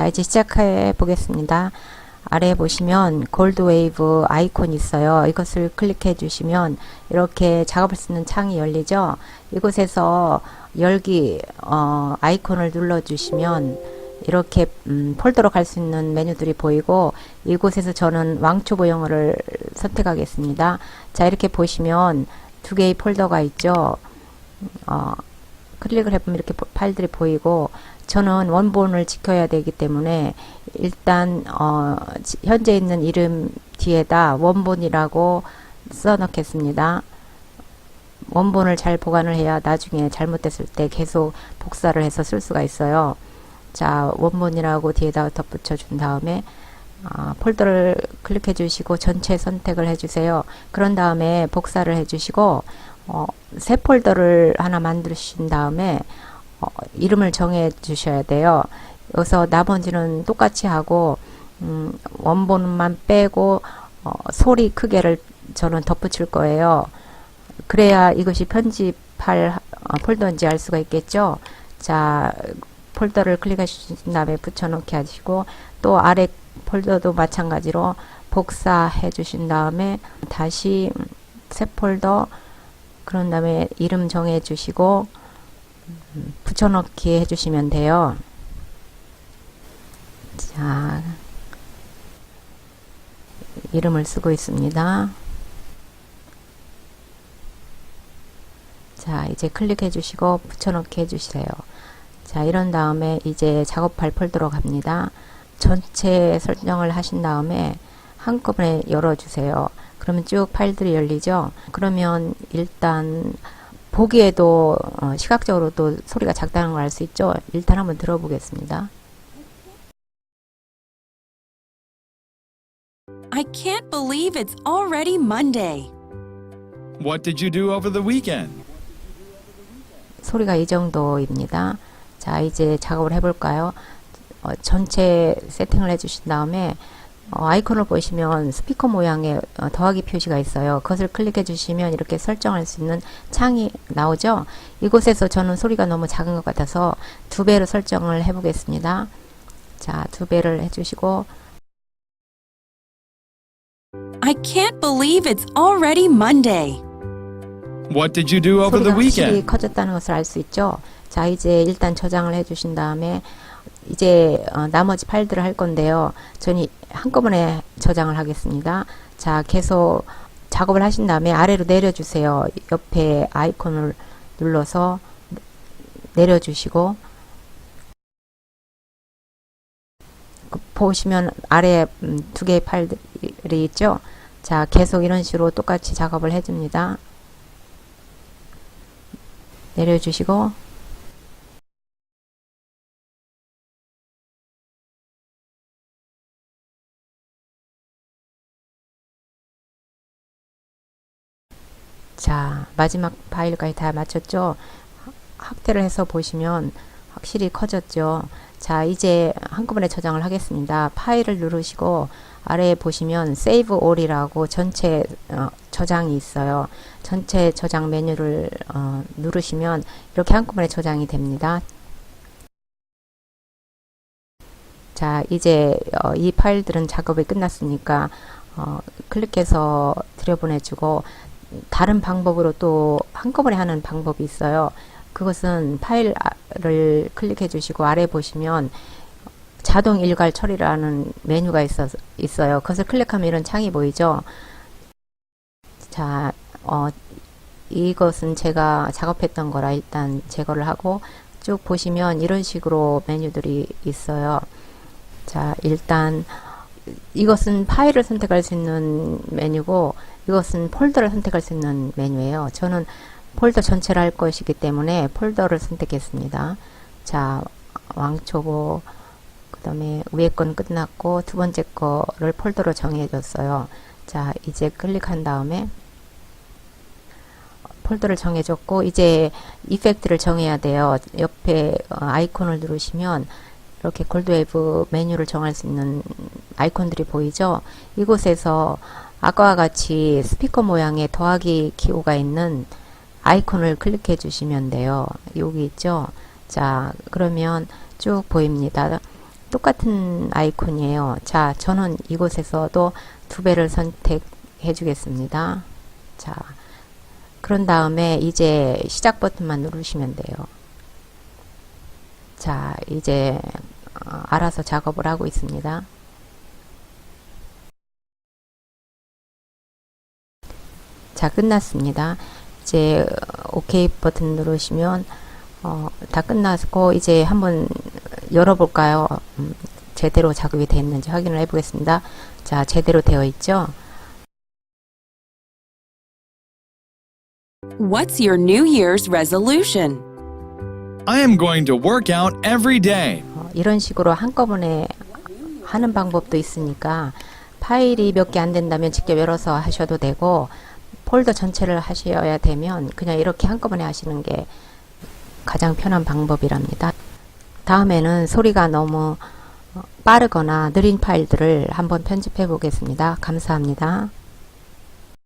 자, 이제 시작해 보겠습니다. 아래 보시면 골드 웨이브 아이콘 있어요. 이것을 클릭해 주시면 이렇게 작업할 수 있는 창이 열리죠. 이곳에서 열기 어, 아이콘을 눌러 주시면 이렇게 음, 폴더로 갈 수 있는 메뉴들이 보이고 이곳에서 저는 왕초보 영어를 선택하겠습니다. 자 이렇게 보시면 두 개의 폴더가 있죠. 어, 클릭을 해보면 이렇게 보- 파일들이 보이고 저는 원본을 지켜야 되기 때문에 일단 어, 지- 현재 있는 이름 뒤에다 원본이라고 써놓겠습니다. 원본을 잘 보관을 해야 나중에 잘못됐을 때 계속 복사를 해서 쓸 수가 있어요. 자, 원본이라고 뒤에다 덧붙여 준 다음에 아, 폴더를 클릭해 주시고 전체 선택을 해 주세요. 그런 다음에 복사를 해 주시고 어, 새 폴더를 하나 만드신 다음에 어, 이름을 정해 주셔야 돼요. 여기서 나머지는 똑같이 하고 음, 원본만 빼고 어, 소리 크게를 저는 덧붙일 거예요. 그래야 이것이 편집할 어, 폴더인지 알 수가 있겠죠. 자, 폴더를 클릭하신 다음에 붙여넣기 하시고 또 아래 폴더도 마찬가지로 복사해 주신 다음에 다시 새 폴더 그런 다음에 이름 정해 주시고 음, 붙여넣기 해주시면 돼요. 자, 이름을 쓰고 있습니다. 자, 이제 클릭해 주시고 붙여넣기 해주세요. 자, 이런 다음에 이제 작업할 폴더로 갑니다. 전체 설정을 하신 다음에 한꺼번에 열어주세요. 그러면 쭉 파일들이 열리죠. 그러면 일단 보기에도 어, 시각적으로도 소리가 작다는 걸 알 수 있죠. 일단 한번 들어보겠습니다. I can't believe it's already Monday. What did you do over the weekend? 소리가 이 정도입니다. 자, 이제 작업을 해볼까요? 어, 전체 세팅을 해주신 다음에 어, 아이콘을 보시면 스피커 모양의 어, 더하기 표시가 있어요. 그것을 클릭해 주시면 이렇게 설정할 수 있는 창이 나오죠. 이곳에서 저는 소리가 너무 작은 것 같아서 두 배로 설정을 해 보겠습니다. 자, 두 배를 해 주시고 I can't believe it's already Monday. What did you do over 소리가 the weekend? 커졌다는 것을 알 수 있죠. 자, 이제 일단 저장을 해 주신 다음에 이제 어, 나머지 파일들을 할 건데요. 저는 이- 한꺼번에 저장을 하겠습니다. 자, 계속 작업을 하신 다음에 아래로 내려주세요. 옆에 아이콘을 눌러서 내려주시고 그 보시면 아래 음, 두 개의 파일들이 있죠. 자, 계속 이런 식으로 똑같이 작업을 해줍니다. 내려주시고 자 마지막 파일까지 다 맞췄죠? 확대를 해서 보시면 확실히 커졌죠? 자 이제 한꺼번에 저장을 하겠습니다. 파일을 누르시고 아래에 보시면 Save All이라고 전체 어, 저장이 있어요. 전체 저장 메뉴를 어, 누르시면 이렇게 한꺼번에 저장이 됩니다. 자, 이제 어, 이 파일들은 작업이 끝났으니까 어, 클릭해서 들여보내주고 다른 방법으로 또 한꺼번에 하는 방법이 있어요. 그것은 파일을 클릭해 주시고 아래 보시면 자동 일괄 처리라는 메뉴가 있어, 있어요. 그것을 클릭하면 이런 창이 보이죠. 자, 어, 이것은 제가 작업했던 거라 일단 제거를 하고 쭉 보시면 이런 식으로 메뉴들이 있어요. 자, 일단 이것은 파일을 선택할 수 있는 메뉴고 이것은 폴더를 선택할 수 있는 메뉴예요. 저는 폴더 전체를 할 것이기 때문에 폴더를 선택했습니다. 자, 왕초보 그 다음에 위에 건 끝났고 두 번째 거를 폴더로 정해줬어요. 자, 이제 클릭한 다음에 폴더를 정해줬고 이제 이펙트를 정해야 돼요. 옆에 어, 아이콘을 누르시면 이렇게 골드웨이브 메뉴를 정할 수 있는 아이콘들이 보이죠? 이곳에서 아까와 같이 스피커 모양의 더하기 기호가 있는 아이콘을 클릭해 주시면 돼요. 여기 있죠? 자, 그러면 쭉 보입니다. 똑같은 아이콘이에요. 자, 저는 이곳에서도 두 배를 선택해 주겠습니다. 자, 그런 다음에 이제 시작 버튼만 누르시면 돼요. 자, 이제 어, 알아서 작업을 하고 있습니다. 자, 끝났습니다. 이제 OK 버튼 누르시면 어, 다 끝났고 이제 한번 열어볼까요? 음, 제대로 작업이 됐는지 확인을 해보겠습니다. 자, 제대로 되어 있죠? What's your New Year's resolution? I am going to work out every day. 어, 이런 식으로 한꺼번에 하는 방법도 있으니까 파일이 몇 개 안 된다면 직접 열어서 하셔도 되고 폴더 전체를 하셔야 되면 그냥 이렇게 한꺼번에 하시는 게 가장 편한 방법이랍니다. 다음에는 소리가 너무 어, 빠르거나 느린 파일들을 한번 편집해 보겠습니다. 감사합니다.